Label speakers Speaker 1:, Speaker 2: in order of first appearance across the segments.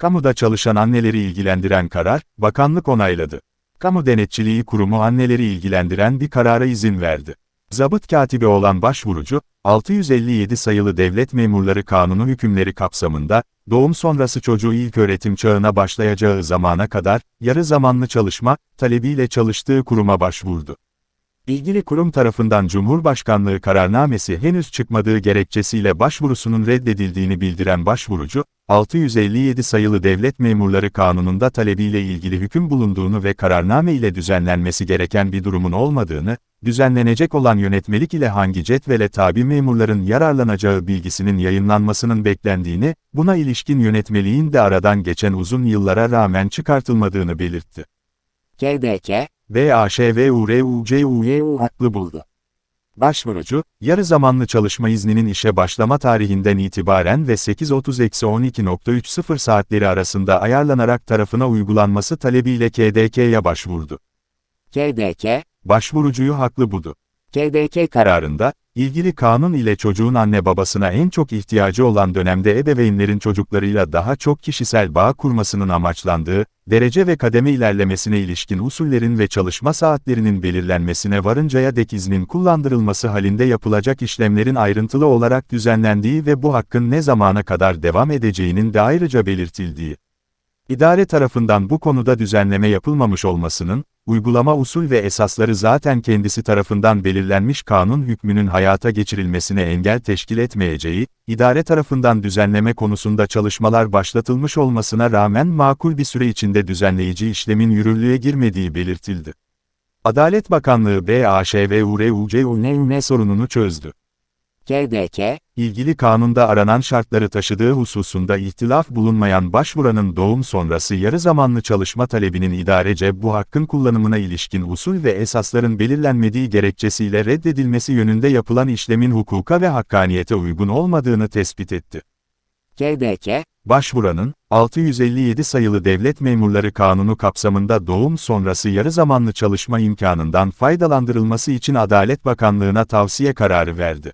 Speaker 1: Kamuda çalışan anneleri ilgilendiren karar, bakanlık onayladı. Kamu Denetçiliği Kurumu anneleri ilgilendiren bir karara izin verdi. Zabıt katibi olan başvurucu, 657 sayılı Devlet Memurları Kanunu hükümleri kapsamında, doğum sonrası çocuğu ilköğretim çağına başlayacağı zamana kadar, yarı zamanlı çalışma, talebiyle çalıştığı kuruma başvurdu. İlgili kurum tarafından Cumhurbaşkanlığı kararnamesi henüz çıkmadığı gerekçesiyle başvurusunun reddedildiğini bildiren başvurucu, 657 sayılı Devlet Memurları Kanunu'nda talebiyle ilgili hüküm bulunduğunu ve kararname ile düzenlenmesi gereken bir durumun olmadığını, düzenlenecek olan yönetmelik ile hangi cetvele tabi memurların yararlanacağı bilgisinin yayınlanmasının beklendiğini, buna ilişkin yönetmeliğin de aradan geçen uzun yıllara rağmen çıkartılmadığını belirtti.
Speaker 2: KDK,
Speaker 1: BAŞVURUCUYU haklı buldu. Başvurucu, yarı zamanlı çalışma izninin işe başlama tarihinden itibaren ve 8.30-12.30 saatleri arasında ayarlanarak tarafına uygulanması talebiyle KDK'ya başvurdu.
Speaker 2: KDK,
Speaker 1: Başvurucuyu haklı buldu.
Speaker 2: KDK
Speaker 1: Kararında, ilgili kanun ile çocuğun anne babasına en çok ihtiyacı olan dönemde ebeveynlerin çocuklarıyla daha çok kişisel bağ kurmasının amaçlandığı, derece ve kademe ilerlemesine ilişkin usullerin ve çalışma saatlerinin belirlenmesine varıncaya dek iznin kullandırılması halinde yapılacak işlemlerin ayrıntılı olarak düzenlendiği ve bu hakkın ne zamana kadar devam edeceğinin de ayrıca belirtildiği. İdare tarafından bu konuda düzenleme yapılmamış olmasının, uygulama usul ve esasları zaten kendisi tarafından belirlenmiş kanun hükmünün hayata geçirilmesine engel teşkil etmeyeceği, idare tarafından düzenleme konusunda çalışmalar başlatılmış olmasına rağmen makul bir süre içinde düzenleyici işlemin yürürlüğe girmediği belirtildi. Adalet Bakanlığı BAŞVURUCUNE sorununu çözdü.
Speaker 2: KDK,
Speaker 1: İlgili kanunda aranan şartları taşıdığı hususunda ihtilaf bulunmayan başvuranın doğum sonrası yarı zamanlı çalışma talebinin idarece bu hakkın kullanımına ilişkin usul ve esasların belirlenmediği gerekçesiyle reddedilmesi yönünde yapılan işlemin hukuka ve hakkaniyete uygun olmadığını tespit etti.
Speaker 2: KDK,
Speaker 1: Başvuranın, 657 sayılı Devlet Memurları Kanunu kapsamında doğum sonrası yarı zamanlı çalışma imkanından faydalandırılması için Adalet Bakanlığı'na tavsiye kararı verdi.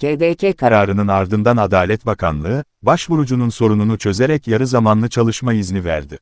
Speaker 2: KDK
Speaker 1: Kararının ardından Adalet Bakanlığı, başvurucunun sorununu çözerek yarı zamanlı çalışma izni verdi.